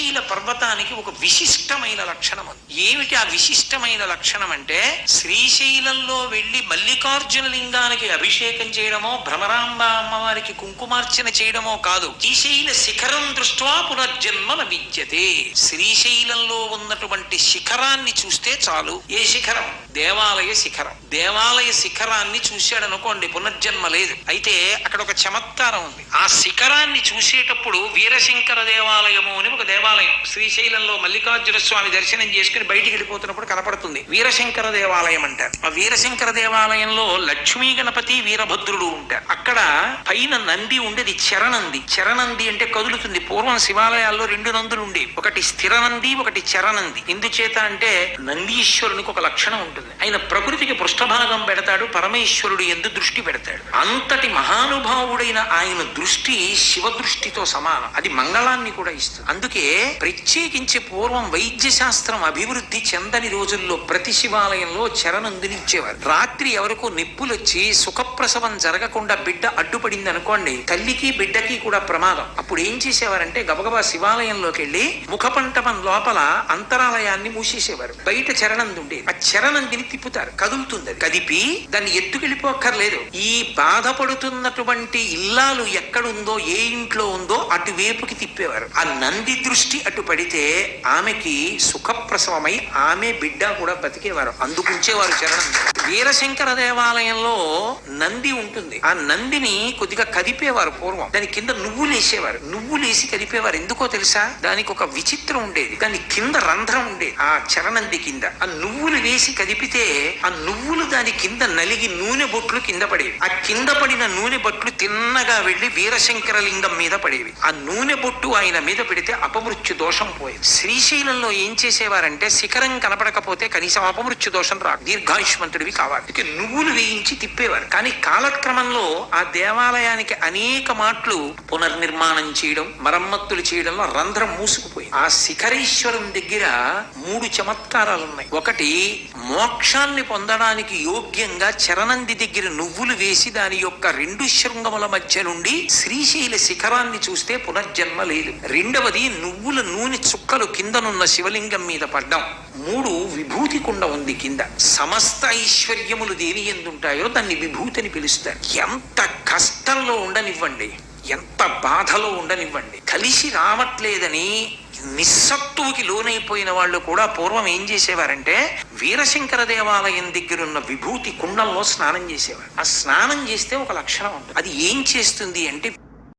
శ్రీశైల పర్వతానికి ఒక విశిష్టమైన లక్షణం ఏమిటి ఆ విశిష్టమైన లక్షణం అంటే శ్రీశైలంలో వెళ్ళి మల్లికార్జున లింగానికి అభిషేకం చేయడమో భ్రమరాంబ అమ్మవారికి కుంకుమార్చన చేయడమో కాదు. శ్రీశైల శిఖరం దృష్ట్యా పునర్జన్మ విద్యతే. శ్రీశైలంలో ఉన్నటువంటి శిఖరాన్ని చూస్తే చాలు. ఏ శిఖరం? దేవాలయ శిఖరం. దేవాలయ శిఖరాన్ని చూశాడనుకోండి పునర్జన్మ లేదు. అయితే అక్కడ ఒక చమత్కారం ఉంది. ఆ శిఖరాన్ని చూసేటప్పుడు వీరశంకర దేవాలయము అని ఒక దేవాలయం. శ్రీశైలంలో మల్లికార్జున స్వామి దర్శనం చేసుకుని బయటికి వెళ్ళిపోతున్నప్పుడు కనపడుతుంది. వీరశంకర దేవాలయం అంటారు. ఆ వీరశంకర దేవాలయంలో లక్ష్మీ గణపతి వీరభద్రుడు ఉంటారు. అక్కడ పైన నంది ఉండేది చరణంది. చరణంది అంటే కదులుతుంది. పూర్వం శివాలయాల్లో రెండు నందులు ఉండేవి. ఒకటి స్థిర నంది ఒకటి చరణంది. ఎందుచేత అంటే నందీశ్వరునికి ఒక లక్షణం ఉంటుంది. ఆయన ప్రకృతికి పృష్ఠభాగం పెడతాడు పరమేశ్వరుడు ఎందు దృష్టి పెడతాడు. అంతటి మహానుభావుడైన ఆయన దృష్టి శివ దృష్టితో సమానం. అది మంగళాన్ని కూడా ఇస్తుంది. అందుకే ప్రత్యేకించి పూర్వం వైద్య శాస్త్రం అభివృద్ధి చెందని రోజుల్లో ప్రతి శివాలయంలో చరణందుని ఇచ్చేవారు రాత్రి ఎవరికో నిప్పులు వచ్చి సుఖప్రసవం జరగకుండా బిడ్డ అడ్డుపడింది అనుకోండి తల్లికి బిడ్డకి కూడా ప్రమాదం. అప్పుడు ఏం చేసేవారంటే గబగబా శివాలయంలోకి వెళ్ళి ముఖపంటపం లోపల అంతరాలయాన్ని మూసేసేవారు. బయట చరణందుండి ఆ చరణందిని తిప్పుతారు. కదులుతుంది అది. కదిపి దాన్ని ఎత్తుకెళ్ళిపోక్కర్లేదు. ఈ బాధపడుతున్నటువంటి ఇల్లాలు ఎక్కడుందో ఏ ఇంట్లో ఉందో అటువైపుకి తిప్పేవారు. ఆ నంది దృష్టి అటు పడితే ఆమెకి సుఖప్రసవమై ఆమె బిడ్డ కూడా బతికేవారు అందుకుంచేవారు చరణం. వీరశంకర దేవాలయంలో నంది ఉంటుంది. ఆ నందిని కొద్దిగా కదిపేవారు పూర్వం. దాని కింద నువ్వు లేసేవారు నువ్వు లేసి కదిపేవారు. ఎందుకో తెలుసా? దానికి ఒక విచిత్రం ఉండేది. దాని కింద రంధ్రం ఉండేది. ఆ చరణంది కింద. ఆ నువ్వులు వేసి కదిపితే ఆ నువ్వులు దాని కింద నలిగి నూనె బొట్లు కింద పడేవి. ఆ కింద పడిన నూనె బొట్లు తిన్నగా వెళ్ళి వీరశంకర లింగం మీద పడేవి. ఆ నూనె బొట్టు ఆయన మీద పెడితే అపమృత్యు దోషం పోయేది. శ్రీశైలంలో ఏం చేసేవారంటే శిఖరం కనపడకపోతే కనీసం అపమృత్యు దోషం రాదు. దీర్ఘాయుష్మంతుడివి కావాలి. ఇక నువ్వులు వేయించి తిప్పేవారు. కానీ కాలక్రమంలో ఆ దేవాలయానికి అనేక మాటలు పునర్నిర్మాణం చేయడం మరమ్మత్తులు చేయడంలో రంధ్రం మూసుకుపోయి ఆ శిఖరేశ్వరం దగ్గర మూడు చమత్కారాలు ఉన్నాయి ఒకటి మోక్షాన్ని పొందడానికి యోగ్యంగా చరణంది దగ్గర నువ్వులు వేసి దాని యొక్క రెండు శృంగముల మధ్య నుండి శ్రీశైల శిఖరాన్ని చూస్తే పునర్జన్మ లేదు. రెండవది నువ్వుల నూనె చుక్కలు కిందనున్న శివలింగం మీద పడ్డం. మూడు విభూతి కుండ ఉంది కింద. సమస్త ఐశ్వర్యములు దేని ఎందుంటాయో దాన్ని విభూతిని పిలుస్తారు. ఎంత కష్టంలో ఉండనివ్వండి ఎంత బాధలో ఉండనివ్వండి. కలిసి రావట్లేదని నిస్సత్తువుకి లోనైపోయిన వాళ్ళు కూడా పూర్వం ఏం చేసేవారంటే వీరశంకర దేవాలయం దగ్గర ఉన్న విభూతి కుండంలో స్నానం చేసేవారు. ఆ స్నానం చేస్తే ఒక లక్షణం ఉంటుంది. అది ఏం చేస్తుంది అంటే